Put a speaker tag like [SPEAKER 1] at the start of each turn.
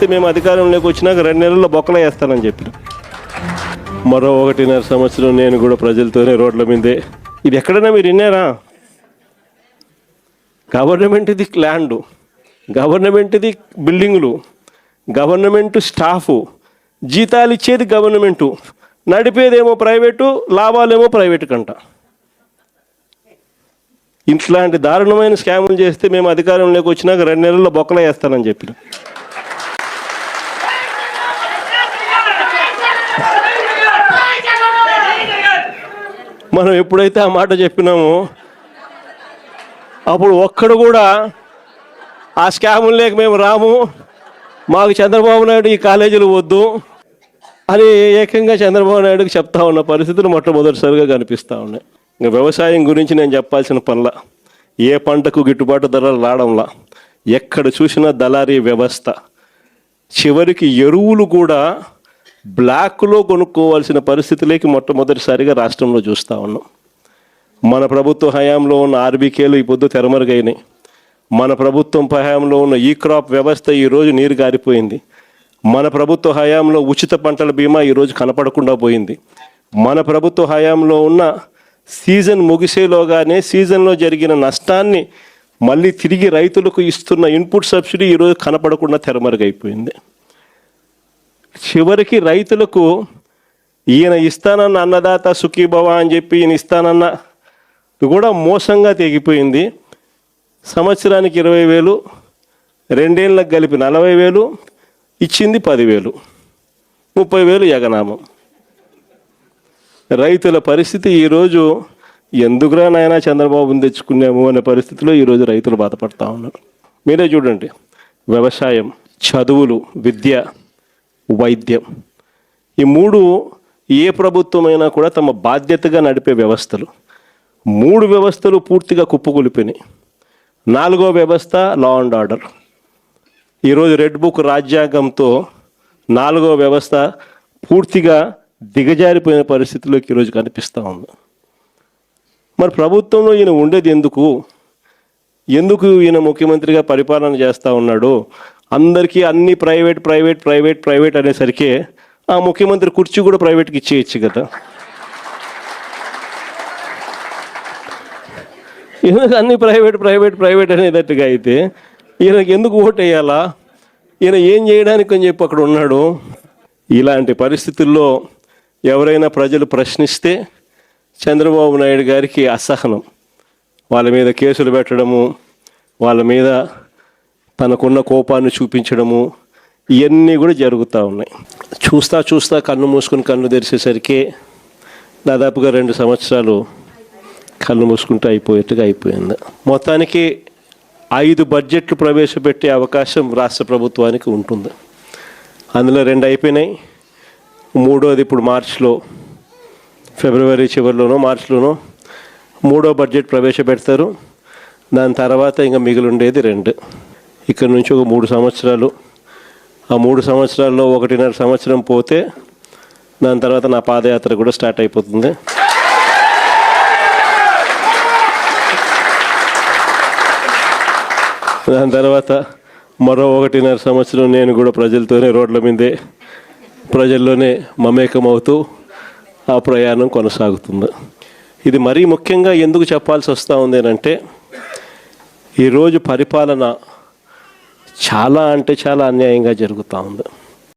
[SPEAKER 1] చేస్తే మేము అధికారంలోకి వచ్చినాక రెండు నెలల్లో బొక్కలు వేస్తానని చెప్పి మరో ఒకటిన్నర సంవత్సరం నేను కూడా ప్రజలతోనే రోడ్ల మీదే. ఇది ఎక్కడైనా మీరు విన్నారా? గవర్నమెంట్ది ల్యాండ్ గవర్నమెంట్ది బిల్డింగులు గవర్నమెంట్ స్టాఫు జీతాలు ఇచ్చేది గవర్నమెంటు నడిపేదేమో ప్రైవేటు లాభాలేమో ప్రైవేటు కంట. ఇట్లాంటి దారుణమైన స్కాములు చేస్తే మేము అధికారంలోకి వచ్చినాక రెండు నెలల్లో బొక్కలు వేస్తానని చెప్పి మనం ఎప్పుడైతే ఆ మాట చెప్పినామో అప్పుడు ఒక్కడు కూడా ఆ స్కాములు లేక మేము రాము. మాకు చంద్రబాబు నాయుడు ఈ కాలేజీలు వద్దు అని ఏకంగా చంద్రబాబు నాయుడుకి చెప్తా ఉన్న పరిస్థితులు మొట్టమొదటిసారిగా కనిపిస్తూ ఉన్నాయి. ఇంకా వ్యవసాయం గురించి నేను చెప్పాల్సిన పనుల ఏ పంటకు గిట్టుబాటు ధరలు రావడంలా ఎక్కడ చూసినా దళారీ వ్యవస్థ. చివరికి ఎరువులు కూడా బ్లాక్లో కొనుక్కోవాల్సిన పరిస్థితులకి మొట్టమొదటిసారిగా రాష్ట్రంలో చూస్తూ ఉన్నాం. మన ప్రభుత్వ హయాంలో ఉన్న ఆర్బీకేలు ఈ పొద్దు తెరమరుగైనాయి. మన ప్రభుత్వం హయాంలో ఉన్న ఈ క్రాప్ వ్యవస్థ ఈరోజు నీరు గారిపోయింది. మన ప్రభుత్వ హయాంలో ఉచిత పంటల బీమా ఈరోజు కనపడకుండా పోయింది. మన ప్రభుత్వ హయాంలో ఉన్న సీజన్ ముగిసేలోగానే సీజన్లో జరిగిన నష్టాన్ని మళ్ళీ తిరిగి రైతులకు ఇస్తున్న ఇన్పుట్ సబ్సిడీ ఈరోజు కనపడకుండా తెరమరుగైపోయింది. చివరికి రైతులకు ఈయన ఇస్తానన్న అన్నదాత సుఖీభవ అని చెప్పి ఈయన ఇస్తానన్న కూడా మోసంగా తెగిపోయింది. సంవత్సరానికి ఇరవై వేలు రెండేళ్ళకి కలిపి నలభై వేలు ఇచ్చింది పదివేలు ముప్పై వేలు యగనామం. రైతుల పరిస్థితి ఈరోజు ఎందుకురా నాయనా చంద్రబాబుని తెచ్చుకున్నాము అనే పరిస్థితిలో ఈరోజు రైతులు బాధపడతా ఉన్నారు. మీరే చూడండి. వ్యవసాయం చదువులు విద్య వైద్యం. ఈ మూడు ఏ ప్రభుత్వమైనా కూడా తమ బాధ్యతగా నడిపే వ్యవస్థలు. మూడు వ్యవస్థలు పూర్తిగా కుప్పకూలిపోయినాయి. నాలుగో వ్యవస్థ లా అండ్ ఆర్డర్ ఈరోజు రెడ్ బుక్ రాజ్యాంగంతో నాలుగో వ్యవస్థ పూర్తిగా దిగజారిపోయిన పరిస్థితిలోకి ఈరోజు కనిపిస్తూ ఉంది. మరి ప్రభుత్వంలో ఈయన ఉండేది ఎందుకు? ఎందుకు ఈయన ముఖ్యమంత్రిగా పరిపాలన చేస్తూ ఉన్నాడు అందరికీ అన్ని ప్రైవేట్ ప్రైవేట్ ప్రైవేట్ ప్రైవేట్ అనేసరికి ఆ ముఖ్యమంత్రి కుర్చీ కూడా ప్రైవేట్కి ఇచ్చేయచ్చు కదా. ఎందుకు అన్ని ప్రైవేట్ ప్రైవేట్ ప్రైవేట్ అనేటట్టుగా అయితే ఈయనకి ఎందుకు ఓటు వేయాలా ఈయన ఏం చేయడానికి అని చెప్పి అక్కడ ఉన్నాడు. ఇలాంటి పరిస్థితుల్లో ఎవరైనా ప్రజలు ప్రశ్నిస్తే చంద్రబాబు నాయుడు గారికి అసహనం. వాళ్ళ మీద కేసులు పెట్టడము వాళ్ళ మీద తనకున్న కోపాన్ని చూపించడము ఇవన్నీ కూడా జరుగుతూ ఉన్నాయి. చూస్తా చూస్తా కన్ను మూసుకుని కన్ను తెరిచేసరికి దాదాపుగా రెండు సంవత్సరాలు కళ్ళు మూసుకుంటూ అయిపోయేట్టుగా అయిపోయింది. మొత్తానికి ఐదు బడ్జెట్లు ప్రవేశపెట్టే అవకాశం రాష్ట్ర ప్రభుత్వానికి ఉంటుంది. అందులో రెండు అయిపోయినాయి. మూడోది ఇప్పుడు మార్చిలో ఫిబ్రవరి చివరిలోనో మార్చిలోనో మూడో బడ్జెట్ ప్రవేశపెడతారు. దాని తర్వాత ఇంకా మిగిలి ఉండేది రెండు. ఇక్కడ నుంచి ఒక మూడు సంవత్సరాలు. ఆ మూడు సంవత్సరాల్లో ఒకటిన్నర సంవత్సరం పోతే దాని తర్వాత నా పాదయాత్ర కూడా స్టార్ట్ అయిపోతుంది. దాని తర్వాత మరో ఒకటిన్నర సంవత్సరం నేను కూడా ప్రజలతోనే రోడ్ల మీదే ప్రజల్లోనే మమేకం అవుతూ ఆ ప్రయాణం కొనసాగుతుంది. ఇది మరీ ముఖ్యంగా ఎందుకు చెప్పాల్సి వస్తూ ఉంది అంటే ఈరోజు పరిపాలన చాలా అంటే చాలా అన్యాయంగా జరుగుతూ ఉంది.